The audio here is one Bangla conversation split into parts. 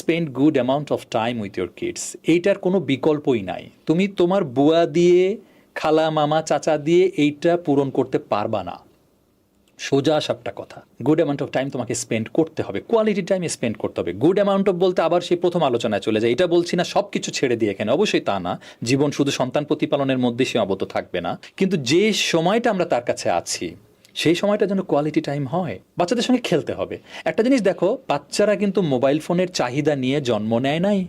Spend good amount of time with your kids এইটার কোনো বিকল্পই নাই। তুমি তোমার বুয়া দিয়ে, খালা, মামা, চাচা দিয়ে এইটা পূরণ করতে পারবা না। সোজা সাপটা কথা। গুড অ্যামাউন্ট অফ টাইম তোমাকে স্পেন্ড করতে হবে। কোয়ালিটি টাইম স্পেন্ড করতে হবে। গুড অ্যামাউন্ট অফ বলতে আবার সেই প্রথম আলোচনায় চলে যায়। এটা বলছি না সব কিছু ছেড়ে দিয়ে এখানে। অবশ্যই তা না। জীবন শুধু সন্তান প্রতিপালনের মধ্যে সীমাবদ্ধ থাকবে না। কিন্তু যে সময়টা আমরা তার কাছে আছি সেই সময়টা যেন কোয়ালিটি টাইম হয়। বাচ্চাদের সঙ্গে খেলতে হবে। একটা জিনিস দেখো বাচ্চারা কিন্তু মোবাইল ফোনের চাহিদা নিয়ে জন্ম নেয় নাই।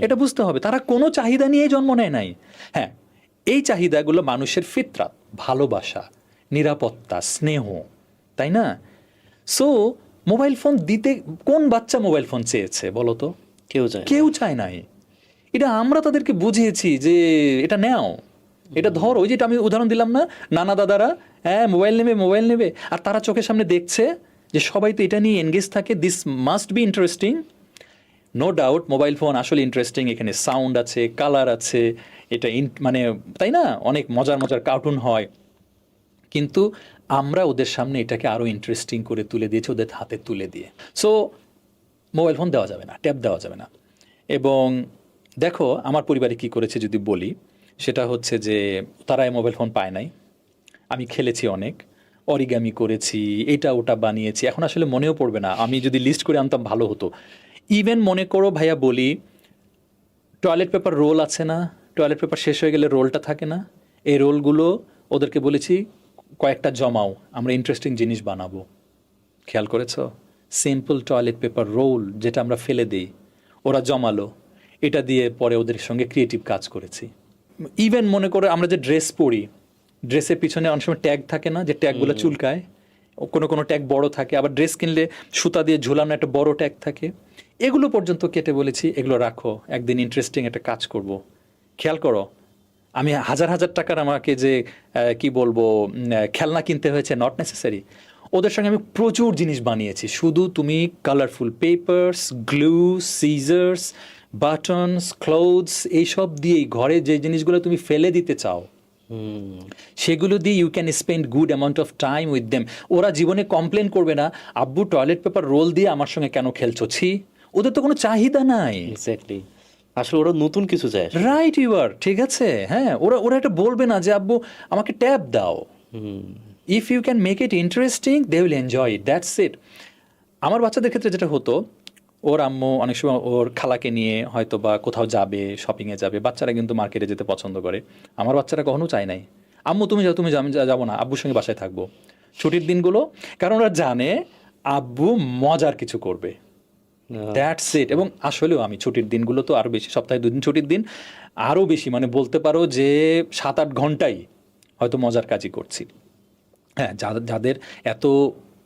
এটা বুঝতে হবে। তারা কোনো চাহিদা নিয়ে জন্ম নেয় নাই। হ্যাঁ এই চাহিদাগুলো মানুষের ফিতরাত ভালোবাসা নিরাপত্তা স্নেহ তাই না? সো মোবাইল ফোন দিতে কোন বাচ্চা মোবাইল ফোন চেয়েছে বলো তো? কেউ না। কেউ চায় নাই। এটা আমরা তাদেরকে বুঝিয়েছি যে এটা নেও। এটা ধর, ওই যেটা আমি উদাহরণ দিলাম না, নানা দাদারা হ্যাঁ মোবাইল নেবে মোবাইল নেবে, আর তারা চোখের সামনে দেখছে যে সবাই তো এটা নিয়ে এনগেজ থাকে this must be interesting no doubt mobile phone আসলে ইন্টারেস্টিং এখানে সাউন্ড আছে কালার আছে, এটা ইন- মানে তাই না? অনেক মজার মজার কার্টুন হয়। কিন্তু আমরা ওদের সামনে এটাকে আরও ইন্টারেস্টিং করে তুলে দিয়েছি, ওদের হাতে তুলে দিয়ে। সো মোবাইল ফোন দেওয়া যাবে না ট্যাব দেওয়া যাবে না। এবং দেখো, আমার পরিবারে কি করেছে যদি বলি সেটা হচ্ছে যে তারা এই মোবাইল ফোন পায় নাই। আমি খেলেছি অনেক অরিগামি করেছি, এটা ওটা বানিয়েছি, এখন আসলে মনেও পড়বে না। আমি যদি লিস্ট করে আনতাম ভালো হতো। ইভেন মনে করো ভাইয়া বলি টয়লেট পেপার রোল আছে না টয়লেট পেপার শেষ হয়ে গেলে রোলটা থাকে না, এই রোলগুলো ওদেরকে বলেছি, কয়েকটা জমাও, আমরা ইন্টারেস্টিং জিনিস বানাবো। খেয়াল করেছ? সিম্পল টয়লেট পেপার রোল যেটা আমরা ফেলে দিই, ওরা জমালো, এটা দিয়ে পরে ওদের সঙ্গে ক্রিয়েটিভ কাজ করেছি। ইভেন মনে করে আমরা যে ড্রেস পরি ড্রেসের পিছনে অনেক সময় ট্যাগ থাকে না যে ট্যাগগুলো চুলকায়। ও কোনো কোনো ট্যাগ বড় থাকে আবার ড্রেস কিনলে সুতা দিয়ে ঝুলানো একটা বড় ট্যাগ থাকে। এগুলো পর্যন্ত কেটে বলেছি এগুলো রাখো একদিন ইন্টারেস্টিং একটা কাজ করব। খেয়াল করো আমি হাজার হাজার টাকার আমাকে যে কি বলব খেলনা কিনতে হয়েছে নট নেসেসারি ওদের সঙ্গে আমি প্রচুর জিনিস বানিয়েছি শুধু তুমি colourful papers glue scissors buttons clothes এইসব দিয়েই ঘরে যে জিনিসগুলো তুমি ফেলে দিতে চাও সেগুলো দিয়ে you can spend good amount of time with them ওরা জীবনে কমপ্লেন করবে না আব্বু টয়লেট পেপার রোল দিয়ে আমার সঙ্গে কেন খেলছো? ছি ওদের তো কোনো চাহিদা নাই। এক্স্যাক্টলি আসলে ওরা নতুন কিছু চায় রাইট ইউ আর ঠিক আছে হ্যাঁ ওরা ওরা এটা বলবে না যে আব্বু আমাকে ট্যাব দাও। If you can make it interesting they will enjoy it that's it আমার বাচ্চাদের ক্ষেত্রে যেটা হতো ওর আম্মু অনেক সময় ওর খালাকে নিয়ে হয়তো বা কোথাও যাবে শপিংয়ে যাবে। বাচ্চারা কিন্তু মার্কেটে যেতে পছন্দ করে। আমার বাচ্চারা কখনো চায় নাই। আম্মু তুমি যাও তুমি যাব না। আব্বুর সঙ্গে বাসায় থাকব। ছুটির দিনগুলো কারণ ওরা জানে আব্বু মজার কিছু করবে। দ্যাটস ইট এবং আসলেও আমি ছুটির দিনগুলো তো আরও বেশি সপ্তাহে দুদিন ছুটির দিন আরও বেশি। মানে বলতে পারো যে সাত আট ঘন্টাই হয়তো মজার কাজই করছি। হ্যাঁ যাদের এত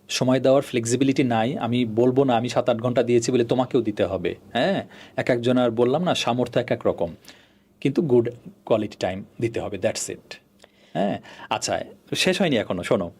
সময় দেওয়ার ফ্লেক্সিবিলিটি নাই, আমি বলব না, আমি সাত আট ঘণ্টা দিয়েছি বলে তোমাকেও দিতে হবে হ্যাঁ? এক একজন আর বললাম না, সামর্থ্য এক এক রকম। কিন্তু গুড কোয়ালিটি টাইম দিতে হবে দ্যাটস ইট হ্যাঁ? আচ্ছা শেষ হয়নি এখনও, শোনো।